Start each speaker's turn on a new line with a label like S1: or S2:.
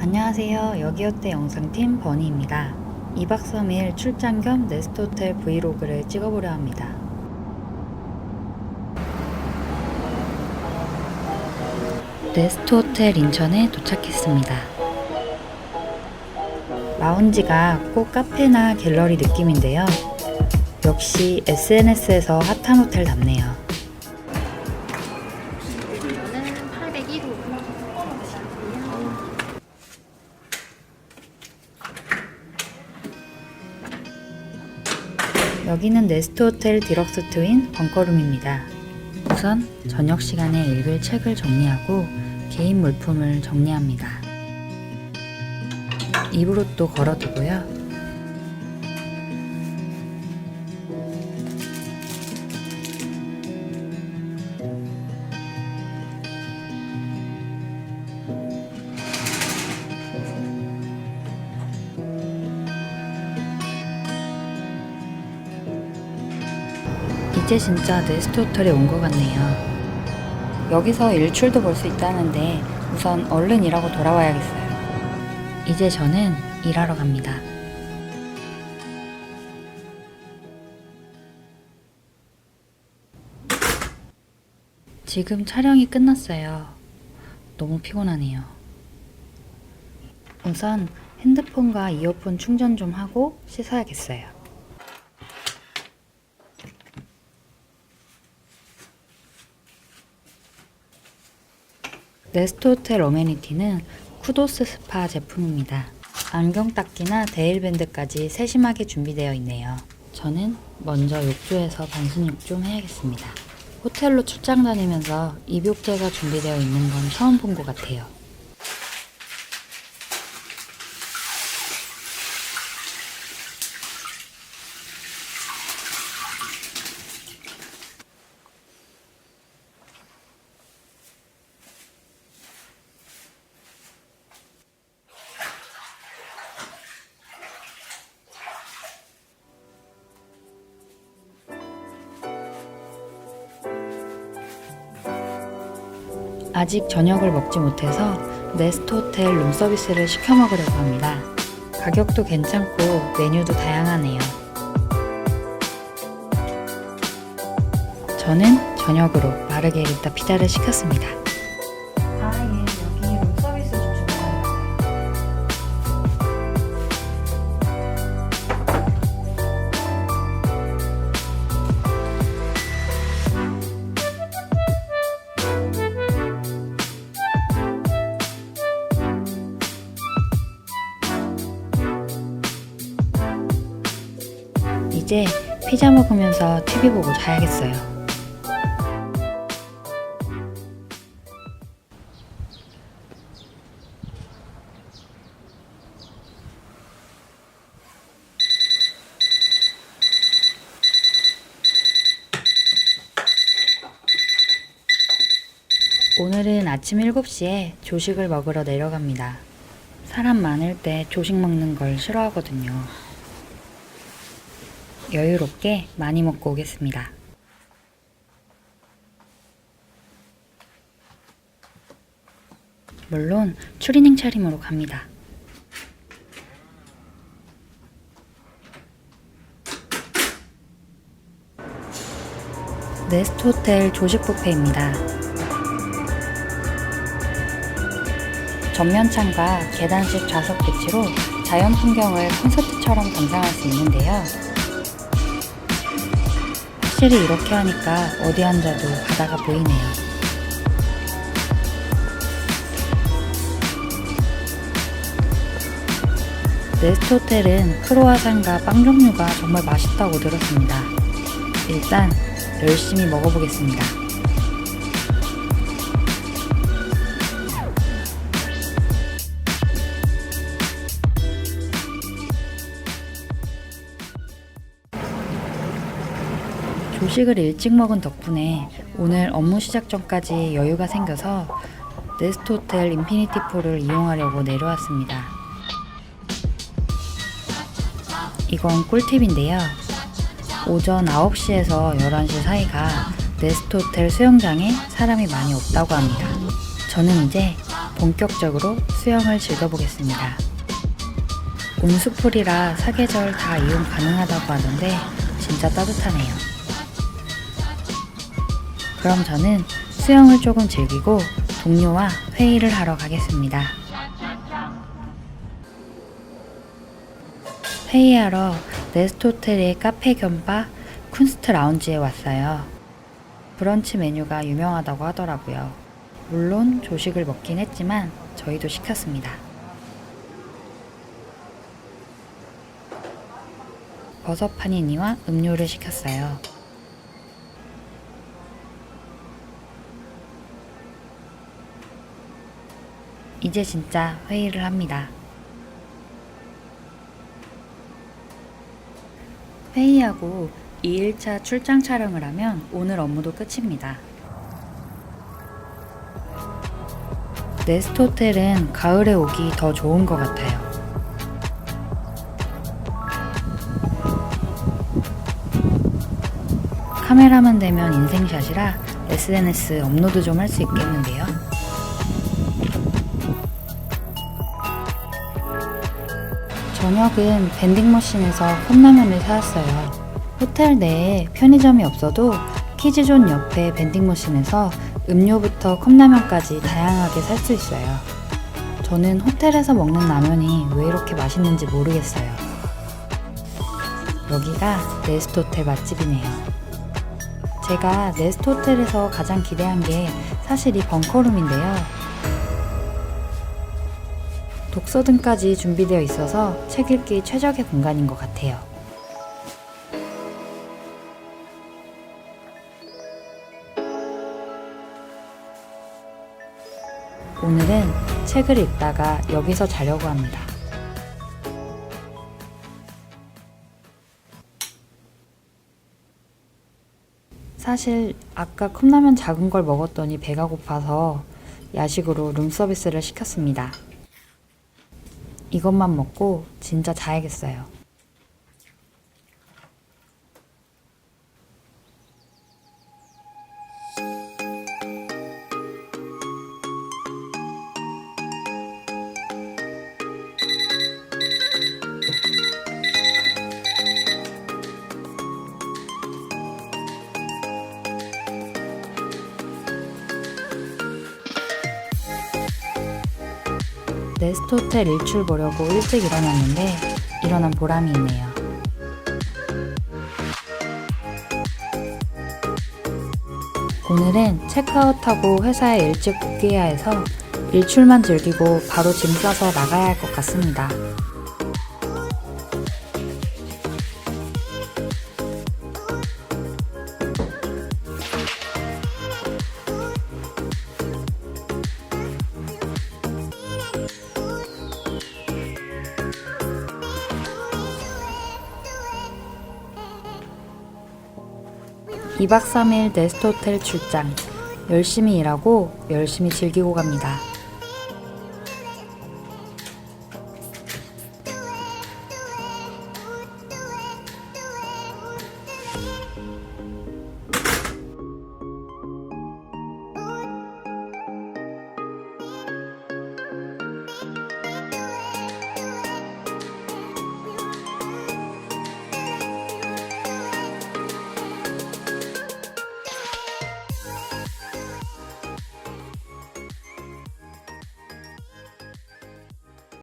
S1: 안녕하세요. 여기어때 영상팀 버니입니다. 2박 3일 출장 겸 네스트호텔 브이로그를 찍어보려 합니다. 네스트 호텔 인천에 도착했습니다. 라운지가 꼭 카페나 갤러리 느낌인데요. 역시 SNS에서 핫한 호텔답네요.
S2: 이거는 801호.
S1: 여기는 네스트 호텔 디럭스 트윈 벙커룸입니다. 우선 저녁 시간에 읽을 책을 정리하고 개인 물품을 정리합니다. 입으로 또 걸어두고요. 이제 진짜 네스트 호텔에 온 것 같네요. 여기서 일출도 볼 수 있다는데 우선 얼른 일하고 돌아와야겠어요. 이제 저는 일하러 갑니다. 지금 촬영이 끝났어요. 너무 피곤하네요. 우선 핸드폰과 이어폰 충전 좀 하고 씻어야겠어요. 네스트 호텔 어메니티는 쿠도스 스파 제품입니다. 안경 닦기나 데일밴드까지 세심하게 준비되어 있네요. 저는 먼저 욕조에서 반신욕 좀 해야겠습니다. 호텔로 출장 다니면서 입욕제가 준비되어 있는 건 처음 본 것 같아요. 아직 저녁을 먹지 못해서 네스트 호텔 룸서비스를 시켜 먹으려고 합니다. 가격도 괜찮고 메뉴도 다양하네요. 저는 저녁으로 마르게리타 피자를 시켰습니다. 이제 피자 먹으면서 TV 보고 자야겠어요. 오늘은 아침 7시에 조식을 먹으러 내려갑니다. 사람 많을 때 조식 먹는 걸 싫어하거든요. 여유롭게 많이 먹고 오겠습니다. 물론 추리닝 차림으로 갑니다. 네스트 호텔 조식 뷔페입니다. 전면창과 계단식 좌석 배치로 자연 풍경을 콘서트처럼 감상할 수 있는데요. 확실히 이렇게 하니까 어디 앉아도 바다가 보이네요. 네스트 호텔은 크로아상과 빵 종류가 정말 맛있다고 들었습니다. 일단 열심히 먹어보겠습니다. 조식을 일찍 먹은 덕분에 오늘 업무 시작 전까지 여유가 생겨서 네스트 호텔 인피니티 풀을 이용하려고 내려왔습니다. 이건 꿀팁인데요. 오전 9시에서 11시 사이가 네스트 호텔 수영장에 사람이 많이 없다고 합니다. 저는 이제 본격적으로 수영을 즐겨보겠습니다. 온수풀이라 사계절 다 이용 가능하다고 하던데 진짜 따뜻하네요. 그럼 저는 수영을 조금 즐기고 동료와 회의를 하러 가겠습니다. 회의하러 네스트 호텔의 카페 겸 바 쿤스트 라운지에 왔어요. 브런치 메뉴가 유명하다고 하더라고요. 물론 조식을 먹긴 했지만 저희도 시켰습니다. 버섯 파니니와 음료를 시켰어요. 이제 진짜 회의를 합니다. 회의하고 2일차 출장 촬영을 하면 오늘 업무도 끝입니다. 네스트 호텔은 가을에 오기 더 좋은 것 같아요. 카메라만 되면 인생샷이라 SNS 업로드 좀 할 수 있겠는데요. 저녁은 밴딩머신에서 컵라면을 사왔어요. 호텔 내에 편의점이 없어도 키즈존 옆에 밴딩머신에서 음료부터 컵라면까지 다양하게 살 수 있어요. 저는 호텔에서 먹는 라면이 왜 이렇게 맛있는지 모르겠어요. 여기가 네스트 호텔 맛집이네요. 제가 네스트 호텔에서 가장 기대한 게 사실 이 벙커룸인데요. 독서 등까지 준비되어 있어서 책 읽기 최적의 공간인 것 같아요. 오늘은 책을 읽다가 여기서 자려고 합니다. 사실 아까 컵라면 작은 걸 먹었더니 배가 고파서 야식으로 룸서비스를 시켰습니다. 이것만 먹고 진짜 자야겠어요. 네스트 호텔 일출 보려고 일찍 일어났는데 일어난 보람이 있네요. 오늘은 체크아웃하고 회사에 일찍 복귀해야 해서 일출만 즐기고 바로 짐 싸서 나가야 할 것 같습니다. (2박 3일) 네스트 호텔 출장 열심히 일하고 열심히 즐기고 갑니다.